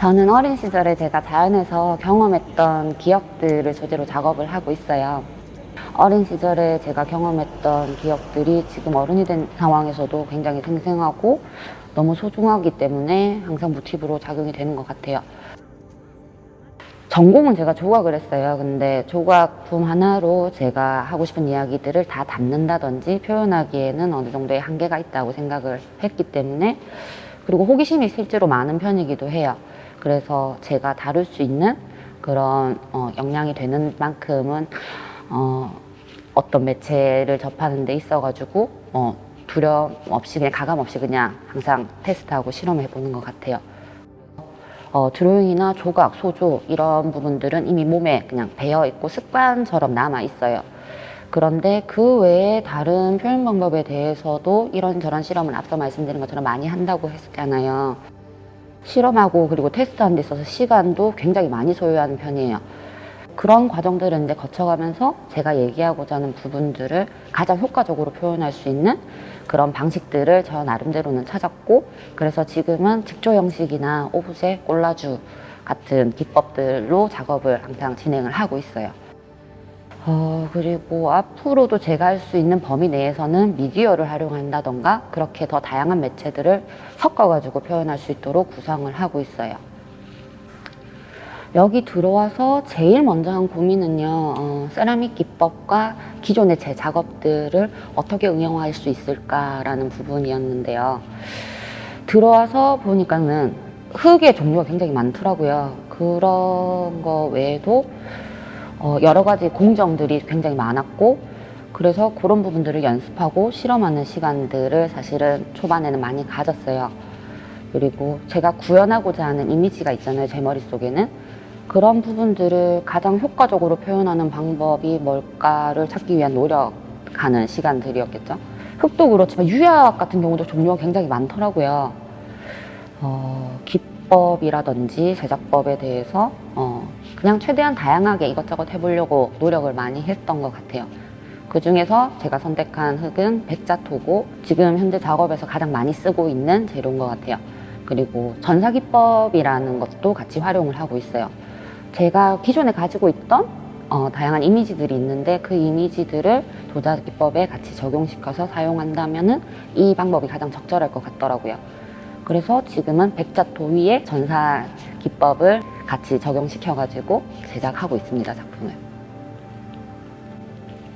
저는 어린 시절에 제가 자연에서 경험했던 기억들을 소재로 작업을 하고 있어요. 어린 시절에 제가 경험했던 기억들이 지금 어른이 된 상황에서도 굉장히 생생하고 너무 소중하기 때문에 항상 모티브로 작용이 되는 것 같아요. 전공은 제가 조각을 했어요. 근데 조각품 하나로 제가 하고 싶은 이야기들을 다 담는다든지 표현하기에는 어느 정도의 한계가 있다고 생각을 했기 때문에 그리고 호기심이 실제로 많은 편이기도 해요. 그래서 제가 다룰 수 있는 그런 어, 역량이 되는 만큼은 어, 어떤 매체를 접하는 데 있어가지고 어, 두려움 없이 그냥 가감 없이 그냥 항상 테스트하고 실험해 보는 것 같아요. 어, 드로잉이나 조각, 소조 이런 부분들은 이미 몸에 그냥 배어 있고 습관처럼 남아 있어요. 그런데 그 외에 다른 표현 방법에 대해서도 이런저런 실험을 앞서 말씀드린 것처럼 많이 한다고 했잖아요. 실험하고 그리고 테스트하는 데 있어서 시간도 굉장히 많이 소요하는 편이에요. 그런 과정들을 이제 거쳐가면서 제가 얘기하고자 하는 부분들을 가장 효과적으로 표현할 수 있는 그런 방식들을 저 나름대로는 찾았고 그래서 지금은 직조 형식이나 오브제, 콜라주 같은 기법들로 작업을 항상 진행을 하고 있어요. 어, 그리고 앞으로도 제가 할 수 있는 범위 내에서는 미디어를 활용한다던가 그렇게 더 다양한 매체들을 섞어가지고 표현할 수 있도록 구상을 하고 있어요. 여기 들어와서 제일 먼저 한 고민은요, 어, 세라믹 기법과 기존의 제 작업들을 어떻게 응용할 수 있을까라는 부분이었는데요. 들어와서 보니까는 흙의 종류가 굉장히 많더라고요. 그런 거 외에도 어, 여러 가지 공정들이 굉장히 많았고, 그래서 그런 부분들을 연습하고 실험하는 시간들을 사실은 초반에는 많이 가졌어요. 그리고 제가 구현하고자 하는 이미지가 있잖아요, 제 머릿속에는. 그런 부분들을 가장 효과적으로 표현하는 방법이 뭘까를 찾기 위한 노력하는 시간들이었겠죠. 흙도 그렇지만 유약 같은 경우도 종류가 굉장히 많더라고요. 어, 기법이라든지 제작법에 대해서 어, 그냥 최대한 다양하게 이것저것 해보려고 노력을 많이 했던 것 같아요. 그 중에서 제가 선택한 흙은 백자토고 지금 현재 작업에서 가장 많이 쓰고 있는 재료인 것 같아요. 그리고 전사기법이라는 것도 같이 활용을 하고 있어요. 제가 기존에 가지고 있던 어, 다양한 이미지들이 있는데 그 이미지들을 도자기법에 같이 적용시켜서 사용한다면은 이 방법이 가장 적절할 것 같더라고요. 그래서 지금은 백자토 위에 전사 기법을 같이 적용시켜가지고 제작하고 있습니다, 작품을.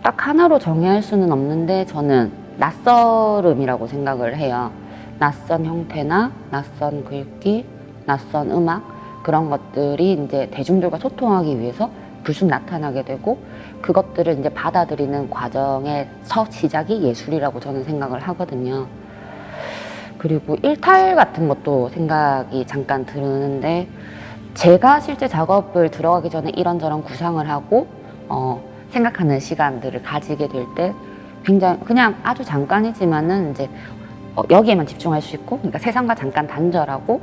딱 하나로 정의할 수는 없는데 저는 낯설음이라고 생각을 해요. 낯선 형태나 낯선 글귀, 낯선 음악 그런 것들이 이제 대중들과 소통하기 위해서 불쑥 나타나게 되고 그것들을 이제 받아들이는 과정의 첫 시작이 예술이라고 저는 생각을 하거든요. 그리고 일탈 같은 것도 생각이 잠깐 드는데 제가 실제 작업을 들어가기 전에 이런저런 구상을 하고 어, 생각하는 시간들을 가지게 될 때 굉장히 그냥 아주 잠깐이지만은 이제 어, 여기에만 집중할 수 있고 그러니까 세상과 잠깐 단절하고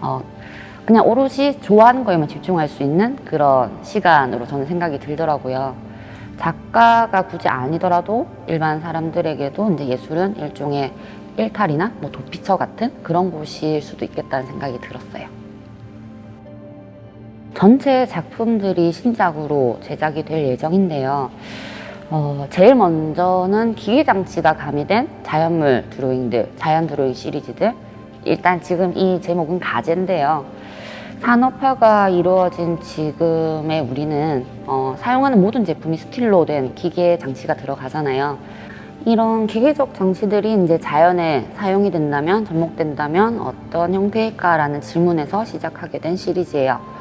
어, 그냥 오롯이 좋아하는 거에만 집중할 수 있는 그런 시간으로 저는 생각이 들더라고요. 작가가 굳이 아니더라도 일반 사람들에게도 이제 예술은 일종의 일탈이나 뭐 도피처 같은 그런 곳일 수도 있겠다는 생각이 들었어요. 전체 작품들이 신작으로 제작이 될 예정인데요. 어, 제일 먼저는 기계장치가 가미된 자연물 드로잉들, 자연 드로잉 시리즈들. 일단 지금 이 제목은 가제인데요. 산업화가 이루어진 지금의 우리는 어, 사용하는 모든 제품이 스틸로 된 기계 장치가 들어가잖아요. 이런 기계적 장치들이 이제 자연에 사용이 된다면, 접목된다면 어떤 형태일까라는 질문에서 시작하게 된 시리즈예요.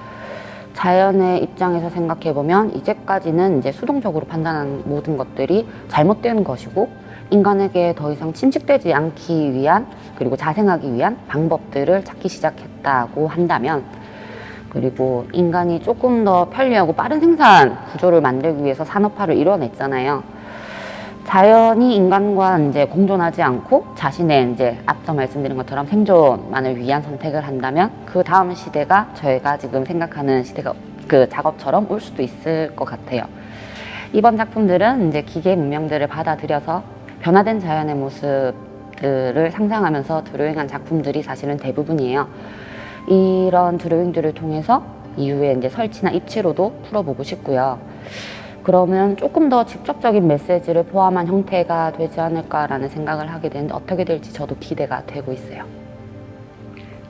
자연의 입장에서 생각해 보면 이제까지는 이제 수동적으로 판단한 모든 것들이 잘못된 것이고 인간에게 더 이상 침식되지 않기 위한 그리고 자생하기 위한 방법들을 찾기 시작했다고 한다면 그리고 인간이 조금 더 편리하고 빠른 생산 구조를 만들기 위해서 산업화를 이뤄냈잖아요. 자연이 인간과 이제 공존하지 않고 자신의 이제 앞서 말씀드린 것처럼 생존만을 위한 선택을 한다면 그 다음 시대가 저희가 지금 생각하는 시대가 그 작업처럼 올 수도 있을 것 같아요. 이번 작품들은 이제 기계 문명들을 받아들여서 변화된 자연의 모습들을 상상하면서 드로잉한 작품들이 사실은 대부분이에요. 이런 드로잉들을 통해서 이후에 이제 설치나 입체로도 풀어보고 싶고요. 그러면 조금 더 직접적인 메시지를 포함한 형태가 되지 않을까라는 생각을 하게 되는데 어떻게 될지 저도 기대가 되고 있어요.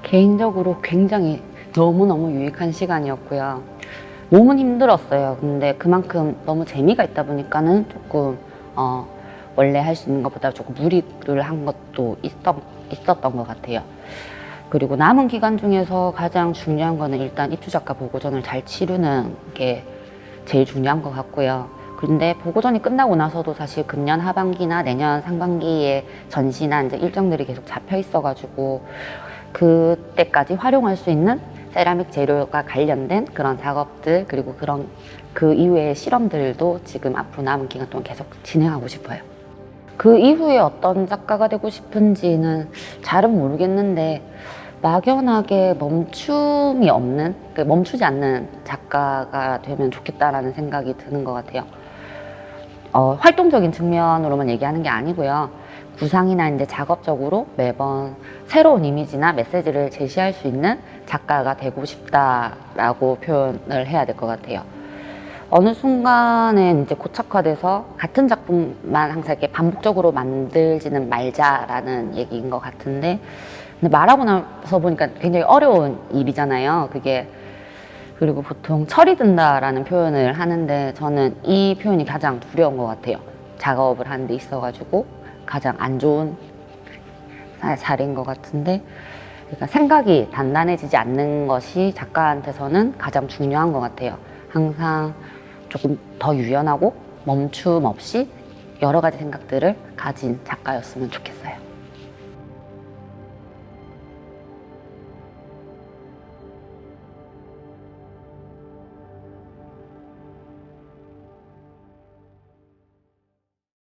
개인적으로 굉장히 너무너무 유익한 시간이었고요. 몸은 힘들었어요. 근데 그만큼 너무 재미가 있다 보니까는 조금 어, 원래 할 수 있는 것보다 조금 무리를 한 것도 있었, 있었던 것 같아요. 그리고 남은 기간 중에서 가장 중요한 거는 일단 입주 작가 보고전을 잘 치르는 게 제일 중요한 것 같고요. 그런데 보고전이 끝나고 나서도 사실 금년 하반기나 내년 상반기에 전시나 이제 일정들이 계속 잡혀 있어가지고 그때까지 활용할 수 있는 세라믹 재료가 관련된 그런 작업들 그리고 그런 그 이후의 실험들도 지금 앞으로 남은 기간 동안 계속 진행하고 싶어요. 그 이후에 어떤 작가가 되고 싶은지는 잘은 모르겠는데 막연하게 멈춤이 없는 그 멈추지 않는 작가가 되면 좋겠다라는 생각이 드는 것 같아요. 어, 활동적인 측면으로만 얘기하는 게 아니고요. 구상이나 이제 작업적으로 매번 새로운 이미지나 메시지를 제시할 수 있는 작가가 되고 싶다라고 표현을 해야 될 것 같아요. 어느 순간에 이제 고착화돼서 같은 작품만 항상 이렇게 반복적으로 만들지는 말자라는 얘기인 것 같은데, 근데 말하고 나서 보니까 굉장히 어려운 일이잖아요. 그게 그리고 보통 철이 든다라는 표현을 하는데 저는 이 표현이 가장 두려운 것 같아요. 작업을 하는 데 있어가지고 가장 안 좋은 사- 사례인 것 같은데 그러니까 생각이 단단해지지 않는 것이 작가한테서는 가장 중요한 것 같아요. 항상 조금 더 유연하고 멈춤 없이 여러 가지 생각들을 가진 작가였으면 좋겠어요.